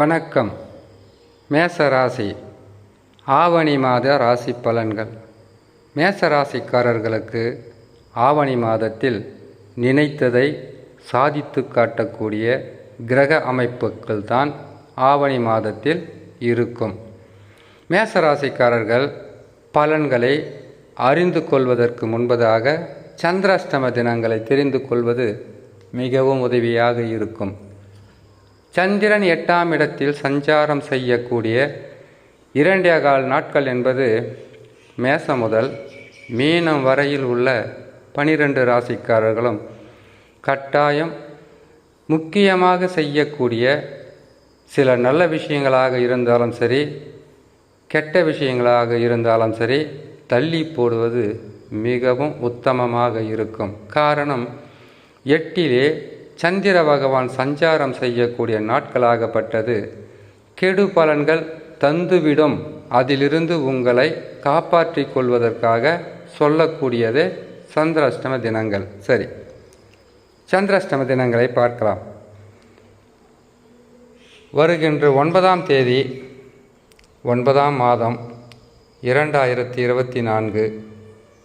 வணக்கம். மேச ராசி ஆவணி மாத ராசி பலன்கள். மேச ராசிக்காரர்களுக்கு ஆவணி மாதத்தில் நினைத்ததை சாதித்து காட்டக்கூடிய கிரக அமைப்புகள் தான் ஆவணி மாதத்தில் இருக்கும். மேச ராசிக்காரர்கள் பலன்களை அறிந்து கொள்வதற்கு முன்பதாக சந்திராஷ்டம தினங்களை தெரிந்து கொள்வது மிகவும் உதவியாக இருக்கும். சந்திரன் எட்டாம் இடத்தில் சஞ்சாரம் செய்யக்கூடிய இரண்டே கால் நாட்கள் என்பது மேசம் முதல் மீனம் வரையில் உள்ள பனிரெண்டு ராசிக்காரர்களும் கட்டாயம் முக்கியமாக செய்யக்கூடிய சில நல்ல விஷயங்களாக இருந்தாலும் சரி கெட்ட விஷயங்களாக இருந்தாலும் சரி தள்ளி போடுவது மிகவும் உத்தமமாக இருக்கும். காரணம் எட்டிலே சந்திர பகவான் சஞ்சாரம் செய்யக்கூடிய நாட்களாகப்பட்டது. கெடு பலன்கள் தந்துவிடும். அதிலிருந்து உங்களை காப்பாற்றி கொள்வதற்காக சொல்லக்கூடியது சந்திராஷ்டம தினங்கள். சரி. சந்திராஷ்டம தினங்களை பார்க்கலாம். வருகின்ற ஒன்பதாம் தேதி ஒன்பதாம் மாதம் இரண்டாயிரத்தி இருபத்தி நான்கு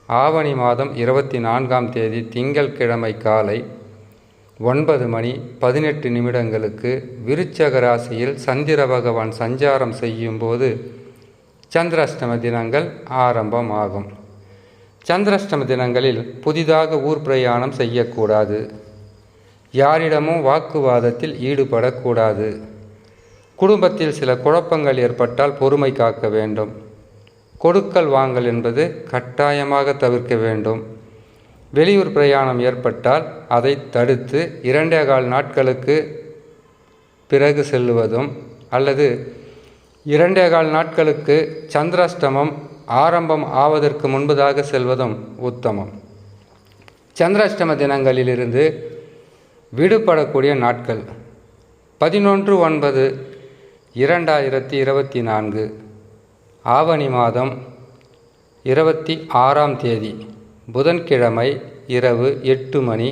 ஆவணி மாதம் இருபத்தி நான்காம் தேதி திங்கள்கிழமை காலை ஒன்பது மணி பதினெட்டு நிமிடங்களுக்கு விருச்சக ராசியில் சந்திர பகவான் சஞ்சாரம் செய்யும்போது சந்திராஷ்டம தினங்கள் ஆரம்பமாகும். சந்திராஷ்டம தினங்களில் புதிதாக ஊர் பிரயாணம் செய்யக்கூடாது. யாரிடமும் வாக்குவாதத்தில் ஈடுபடக்கூடாது. குடும்பத்தில் சில குழப்பங்கள் ஏற்பட்டால் பொறுமை காக்க வேண்டும். கொடுக்கல் வாங்கல் என்பது கட்டாயமாக தவிர்க்க வேண்டும். வெளியூர் பிரயாணம் ஏற்பட்டால் அதை தடுத்து இரண்டே கால் நாட்களுக்கு பிறகு செல்லுவதும் அல்லது இரண்டே கால் நாட்களுக்கு சந்திராஷ்டமம் ஆரம்பம் ஆவதற்கு முன்பதாக செல்வதும் உத்தமம். சந்திராஷ்டம தினங்களிலிருந்து விடுபடக்கூடிய நாட்கள். பதினொன்று ஒன்பது இரண்டாயிரத்தி இருபத்தி நான்கு ஆவணி மாதம் இருபத்தி ஆறாம் தேதி. புதன்கிழமை இரவு எட்டு மணி.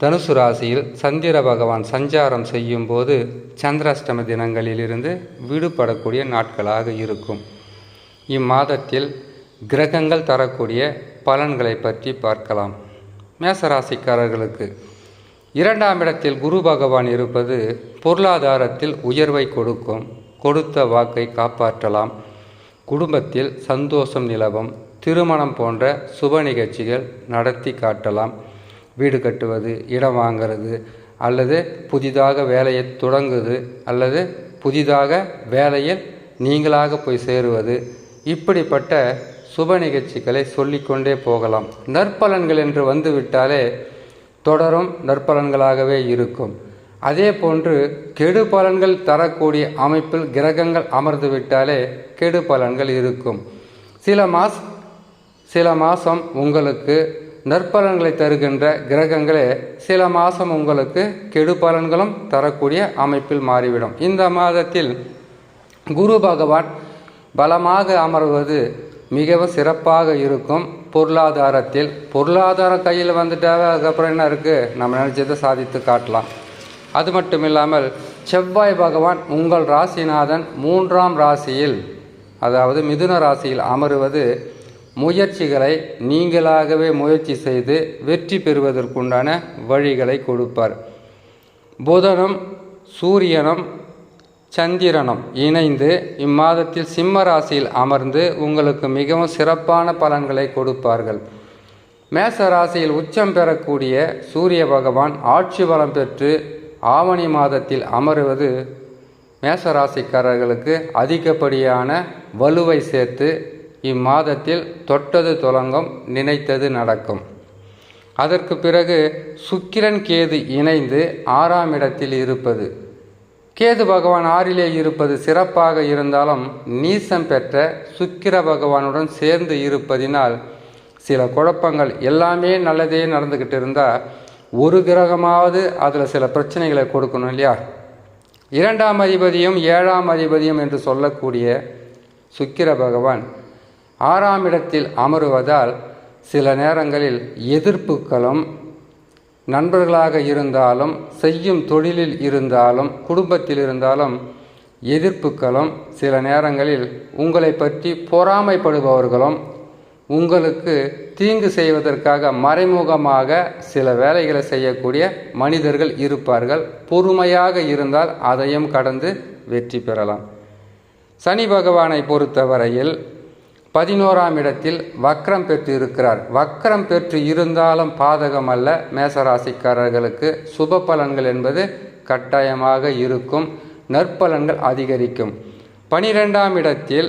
தனுசு ராசியில் சந்திர பகவான் சஞ்சாரம் செய்யும்போது சந்திராஷ்டம தினங்களிலிருந்து விடுபடக்கூடிய நாட்களாக இருக்கும். இம்மாதத்தில் கிரகங்கள் தரக்கூடிய பலன்களை பற்றி பார்க்கலாம். மேசராசிக்காரர்களுக்கு இரண்டாம் இடத்தில் குரு பகவான் இருப்பது பொருளாதாரத்தில் உயர்வை கொடுக்கும் கொடுத்த வாக்கை காப்பாற்றலாம். குடும்பத்தில் சந்தோஷம் நிலவும் திருமணம் போன்ற சுப நிகழ்ச்சிகள் நடத்தி காட்டலாம். வீடு கட்டுவது இடம் வாங்கிறது அல்லது புதிதாக வேலையை தொடங்குது அல்லது புதிதாக வேலையில் நீங்களாக போய் சேருவது இப்படிப்பட்ட சுப நிகழ்ச்சிகளை சொல்லிக்கொண்டே போகலாம். நற்பலன்கள் என்று வந்துவிட்டாலே தொடரும் நற்பலன்களாகவே இருக்கும். அதே போன்று கெடு பலன்கள் தரக்கூடிய அமைப்பில் கிரகங்கள் அமர்ந்து விட்டாலே கெடு பலன்கள் இருக்கும். சில மாஸ் சில மாதம் உங்களுக்கு நற்பலன்களை தருகின்ற கிரகங்களே சில மாதம் உங்களுக்கு கெடு பலன்களும் தரக்கூடிய அமைப்பில் மாறிவிடும். இந்த மாதத்தில் குரு பகவான் பலமாக அமர்வது மிகவும் சிறப்பாக இருக்கும். பொருளாதாரத்தில் பொருளாதாரம் கையில் வந்துட்டாவே அதுக்கப்புறம் என்ன இருக்குது நம்ம நினச்சதை சாதித்து காட்டலாம். அது மட்டும் இல்லாமல் செவ்வாய் பகவான் உங்கள் ராசிநாதன் மூன்றாம் ராசியில் அதாவது மிதுன ராசியில் அமருவது முயற்சிகளை நீங்களாகவே முயற்சி செய்து வெற்றி பெறுவதற்குண்டான வழிகளை கொடுப்பார். புதனும் சூரியனும் சந்திரனும் இணைந்து இம்மாதத்தில் சிம்ம ராசியில் அமர்ந்து உங்களுக்கு மிகவும் சிறப்பான பலன்களை கொடுப்பார்கள். மேச ராசியில் உச்சம் பெறக்கூடிய சூரிய பகவான் ஆட்சி பலம் பெற்று ஆவணி மாதத்தில் அமருவது மேசராசிக்காரர்களுக்கு அதிகப்படியான வலுவை சேர்த்து இம்மாதத்தில் தொட்டது தொடங்கும் நினைத்தது நடக்கும். அதற்கு பிறகு சுக்கிரன் கேது இணைந்து ஆறாம் இடத்தில் இருப்பது. கேது பகவான் ஆறிலே இருப்பது சிறப்பாக இருந்தாலும் நீசம் பெற்ற சுக்கிர பகவானுடன் சேர்ந்து இருப்பதினால் சில குழப்பங்கள் எல்லாமே நல்லதே நடந்துக்கிட்டு இருந்தால் ஒரு கிரகமாவது அதில் சில பிரச்சனைகளை கொடுக்கணும் இல்லையா? இரண்டாம் அதிபதியும் ஏழாம் அதிபதியும் என்று சொல்லக்கூடிய சுக்கிர பகவான் ஆறாம் இடத்தில் அமருவதால் சில நேரங்களில் எதிர்ப்புகளும் நண்பர்களாக இருந்தாலும் செய்யும் தொழிலில் இருந்தாலும் குடும்பத்தில் இருந்தாலும் எதிர்ப்புகளும் சில நேரங்களில் உங்களை பற்றி பொறாமைப்படுபவர்களும் உங்களுக்கு தீங்கு செய்வதற்காக மறைமுகமாக சில வேலைகளை செய்யக்கூடிய மனிதர்கள் இருப்பார்கள். பொறுமையாக இருந்தால் அதையும் கடந்து வெற்றி பெறலாம். சனி பகவானை பொறுத்தவரையில் பதினோராம் இடத்தில் வக்ரம் பெற்று இருக்கிறார். வக்ரம் பெற்று இருந்தாலும் பாதகம் அல்ல. மேசராசிக்காரர்களுக்கு சுப பலன்கள் என்பது கட்டாயமாக இருக்கும். நற்பலன்கள் அதிகரிக்கும். பனிரெண்டாம் இடத்தில்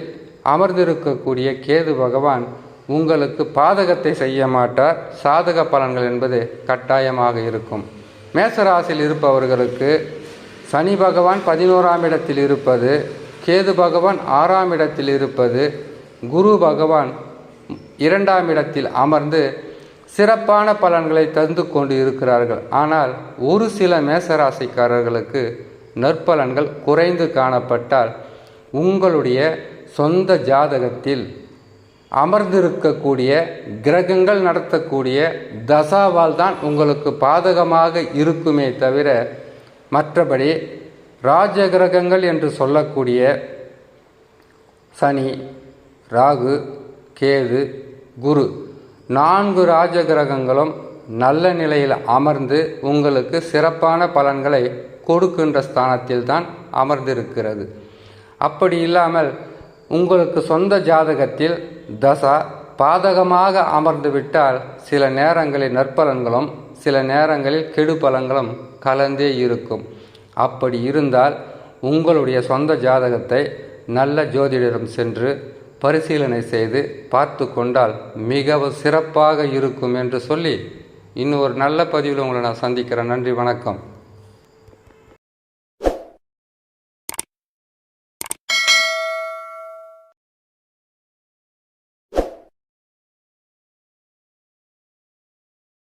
அமர்ந்திருக்கக்கூடிய கேது பகவான் உங்களுக்கு பாதகத்தை செய்ய மாட்டார். சாதக பலன்கள் என்பது கட்டாயமாக இருக்கும். மேசராசியில் இருப்பவர்களுக்கு சனி பகவான் பதினோராம் இடத்தில் இருப்பது கேது பகவான் ஆறாம் இடத்தில் இருப்பது குரு பகவான் இரண்டாம் இடத்தில் அமர்ந்து சிறப்பான பலன்களை தந்து கொண்டு இருக்கிறார்கள் ஆனால் ஒரு சில மேசராசிக்காரர்களுக்கு நற்பலன்கள் குறைந்து காணப்பட்டால் உங்களுடைய சொந்த ஜாதகத்தில் அமர்ந்திருக்கக்கூடிய கிரகங்கள் நடத்தக்கூடிய தசாவால் தான் உங்களுக்கு பாதகமாக இருக்குமே தவிர மற்றபடி ராஜ கிரகங்கள் என்று சொல்லக்கூடிய சனி ராகு கேது குரு. நான்கு ராஜ கிரகங்களும் நல்ல நிலையில் அமர்ந்து உங்களுக்கு சிறப்பான பலன்களை கொடுக்கின்ற ஸ்தானத்தில் தான் அமர்ந்திருக்கிறது. அப்படி இல்லாமல் உங்களுக்கு சொந்த ஜாதகத்தில் தசா பாதகமாக அமர்ந்துவிட்டால் சில நேரங்களில் நற்பலன்களும் சில நேரங்களில் கெடு பலன்களும் கலந்தே இருக்கும். அப்படி இருந்தால் உங்களுடைய சொந்த ஜாதகத்தை நல்ல ஜோதிடரிடம் சென்று பரிசீலனை செய்து பார்த்து கொண்டால் மிகவும் சிறப்பாக இருக்கும் என்று சொல்லி இன்னும் ஒரு நல்ல பதிவில் உங்களை நான் சந்திக்கிறேன். நன்றி வணக்கம்.